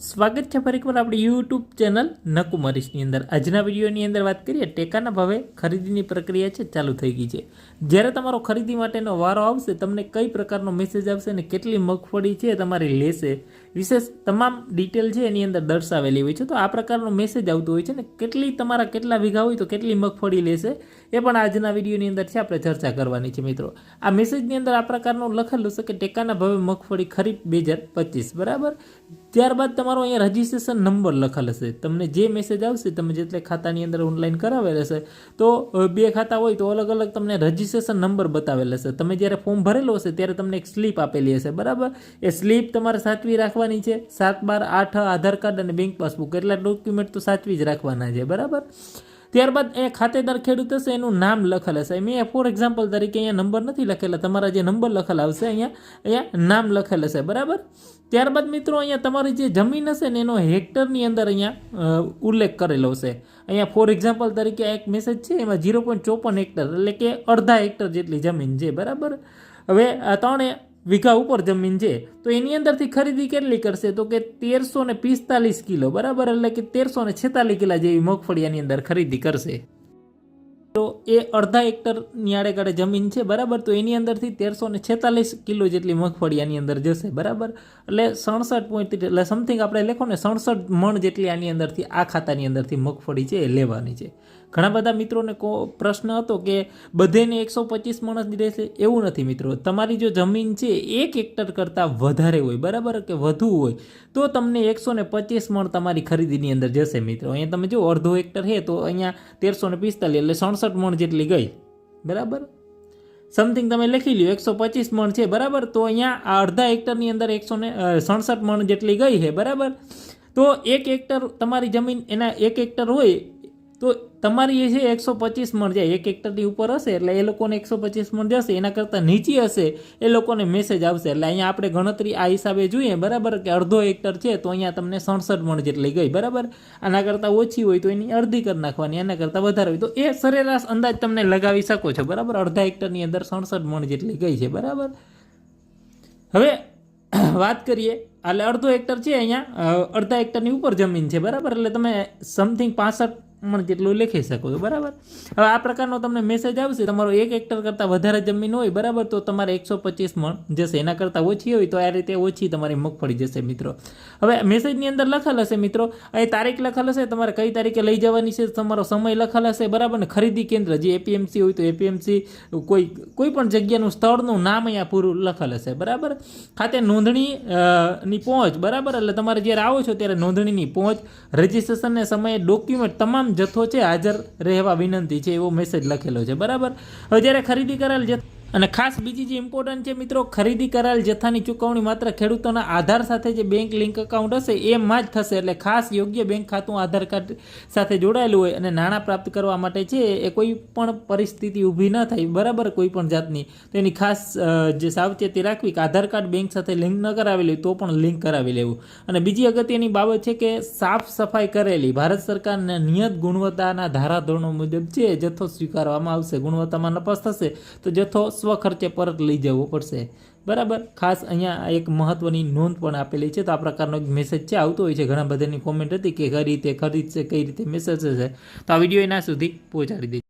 સ્વાગત છે ફરી એકવાર આપણી યુટ્યુબ ચેનલ નકુમરીશની અંદર. આજના વિડીયોની અંદર વાત કરીએ, ટેકાના ભાવે ખરીદીની પ્રક્રિયા છે, ચાલુ થઈ ગઈ છે. જ્યારે તમારો ખરીદી માટેનો વારો આવશે, તમને કઈ પ્રકારનો મેસેજ આવશે અને કેટલી મગફળી છે તમારી લેશે. વિશેષ તમામ ડિટેલ છે એની અંદર દર્શાવેલી હોય છે. તો આ પ્રકારનો મેસેજ આવતો હોય છે ને કેટલી તમારા કેટલા વીઘા હોય તો કેટલી મગફળી લેશે એ પણ આજના વિડીયોની અંદર છે, આપણે ચર્ચા કરવાની છે મિત્રો. આ મેસેજની અંદર આ પ્રકારનું લખેલું છે કે ટેકાના ભાવે મગફળી ખરીદ બે બરાબર? ત્યારબાદ તમારો અહીંયા રજિસ્ટ્રેશન નંબર લખેલ હશે. તમને જે મેસેજ આવશે, તમે જેટલે ખાતાની અંદર ઓનલાઈન કરાવેલ હશે, તો બે ખાતા હોય તો અલગ અલગ તમને રજિસ્ટ્રેશન નંબર બતાવેલ હશે. તમે જ્યારે ફોર્મ ભરેલો હશે, ત્યારે તમને એક સ્લીપ આપેલી હશે. બરાબર? એ સ્લીપ તમારે સાચવી રાખવાની છે. સાત બાર આઠ, આધાર કાર્ડ અને બેંક પાસબુક એટલા ડોક્યુમેન્ટ તો સાચવી જ રાખવાના છે. બરાબર? ત્યારબાદ એ ખાતેદાર ખેડૂત હશે, એનું નામ લખેલ હશે. મેં ફોર એક્ઝામ્પલ તરીકે અહીંયા નંબર નથી લખેલા, તમારા જે નંબર લખેલા આવશે અહીંયા અહીંયા નામ લખેલ હશે, બરાબર? ત્યારબાદ મિત્રો અહીંયા તમારી જે જમીન હશે ને એનો હેક્ટરની અંદર અહીંયા ઉલ્લેખ કરેલો હશે. અહીંયા ફોર એક્ઝામ્પલ તરીકે એક મેસેજ છે, એમાં ઝીરો પોઈન્ટ ચોપન હેક્ટર, એટલે કે અડધા હેક્ટર જેટલી જમીન છે, બરાબર? હવે ત્રણે વીઘા ઉપર જમીન છે, તો એની અંદરથી ખરીદી કેટલી કરશે? તો કે તેરસો ને પિસ્તાલીસ કિલો, બરાબર? એટલે કે તેરસો ને છેતાલીસ કિલા જેવી મગફળીની અંદર ખરીદી કરશે. તો એ અડધા હેક્ટરની આડેગાડે જમીન છે, બરાબર? તો એની અંદરથી તેરસો ને છેતાલીસ કિલો જેટલી મગફળી આની અંદર જશે, બરાબર? એટલે સડસઠ પોઈન્ટ એટલે સમથિંગ આપણે લખો ને સડસઠ મણ જેટલી આની અંદરથી, આ ખાતાની અંદરથી મગફળી છે, એ લેવાની છે. ઘણા બધા મિત્રોને કો પ્રશ્ન હતો કે બધેને એકસો પચીસ મણ જ રહેશે એવું નથી મિત્રો. તમારી જો જમીન છે એક હેક્ટર કરતાં વધારે હોય, બરાબર? કે વધુ હોય, તો તમને એકસો ને પચીસ મણ તમારી ખરીદીની અંદર જશે મિત્રો. અહીંયા તમે જો અડધો હેક્ટર છે, તો અહીંયા તેરસો ને પિસ્તાલીસ એટલે સડસઠ મણ જેટલી ગઈ. બરાબર? સમથિંગ તમે લખી લ્યો, એકસો પચીસ મણ છે, બરાબર? તો અહીંયા આ અડધા હેક્ટરની અંદર એકસો ને સડસઠ મણ જેટલી ગઈ છે, બરાબર? તો એક હેક્ટર તમારી જમીન એના એક હેક્ટર હોય, તો તમારી એ છે એકસો પચીસ મણ જાય એક હેક્ટરની ઉપર હશે, એટલે એ લોકોને એકસો પચીસ મણ જશે, એના કરતાં નીચી હશે, એ લોકોને મેસેજ આવશે. એટલે અહીંયા આપણે ગણતરી આ હિસાબે જોઈએ, બરાબર, કે અડધો હેક્ટર છે, તો અહીંયા તમને સડસઠ મણ જેટલી ગઈ, બરાબર? આના કરતાં ઓછી હોય તો એની અડધી કરી નાખવાની આના કરતાં વધારે હોય. તો એ સરેરાશ અંદાજ તમને લગાવી શકો છો, બરાબર? અડધા હેક્ટરની અંદર સડસઠ મણ જેટલી ગઈ છે, બરાબર? હવે વાત કરીએ, એટલે અડધો હેક્ટર છે અહીંયા અડધા હેક્ટરની ઉપર જમીન છે, બરાબર? એટલે તમે સમથિંગ પાસઠ મણ જેટલું લખી શકો છો, બરાબર? હવે આ પ્રકારનો તમને મેસેજ આવશે, તમારો એક હેક્ટર કરતાં વધારે જમીન હોય, બરાબર? તો તમારે એકસો પચીસ મણ જશે એના કરતાં ઓછી હોય, તો આ રીતે ઓછી તમારી મગફળી જશે, મિત્રો. હવે મેસેજની અંદર લખેલ હશે, મિત્રો. અહીં તારીખ લખેલ હશે, તમારે કઈ તારીખે લઈ જવાની છે, તમારો સમય લખેલ હશે, બરાબર? ને ખરીદી કેન્દ્ર, જે એપીએમસી હોય, તો એપીએમસી કોઈ કોઈ પણ જગ્યાનું સ્થળનું નામ અહીંયા પૂરું લખેલ હશે, બરાબર? ખાતે નોંધણી ની પહોંચ, બરાબર? એટલે તમારે જ્યારે આવો છો, ત્યારે નોંધણીની પહોંચ રજિસ્ટ્રેશનને સમયે ડોક્યુમેન્ટ તમામ જથ્થો છે, હાજર રહેવા વિનંતી છે, એવો મેસેજ લખેલો છે. બરાબર? હવે જ્યારે ખરીદી કરેલ જથ્થો અને ખાસ બીજી જે ઇમ્પોર્ટન્ટ છે મિત્રો, ખરીદી કરાયેલ જથ્થાની ચૂકવણી માત્ર ખેડૂતોના આધાર સાથે જે બેંક લિંક એકાઉન્ટ હશે, એમાં જ થશે. એટલે ખાસ યોગ્ય બેંક ખાતું આધાર કાર્ડ સાથે જોડાયેલું હોય અને નાણાં પ્રાપ્ત કરવા માટે છે, એ કોઈ પણ પરિસ્થિતિ ઊભી ન થાય, બરાબર કોઈ પણ જાતની. તો એની ખાસ જે સાવચેતી રાખવી કે આધાર કાર્ડ બેંક સાથે લિંક ન કરાવેલી તો પણ લિંક કરાવી લેવું. અને બીજી અગત્યની બાબત છે કે સાફ સફાઈ કરેલી. ભારત સરકારના નિયત ગુણવત્તાના ધારાધોરણો મુજબ છે, જથ્થો સ્વીકારવામાં આવશે, ગુણવત્તામાં નપાસ થશે. તો જથ્થો સ્વખર્ચે પરત લઈ જવો પડશે. બરાબર? ખાસ અહીંયા એક મહત્વની નોંધ પણ આપેલી છે તો આ પ્રકારનો એક મેસેજ છે, આવતો હોય છે. ઘણા બધાની કોમેન્ટ હતી કે કઈ રીતે, ખરીદશે, કઈ રીતે મેસેજ છે. તો આ વીડિયો એના સુધી પહોંચાડી દે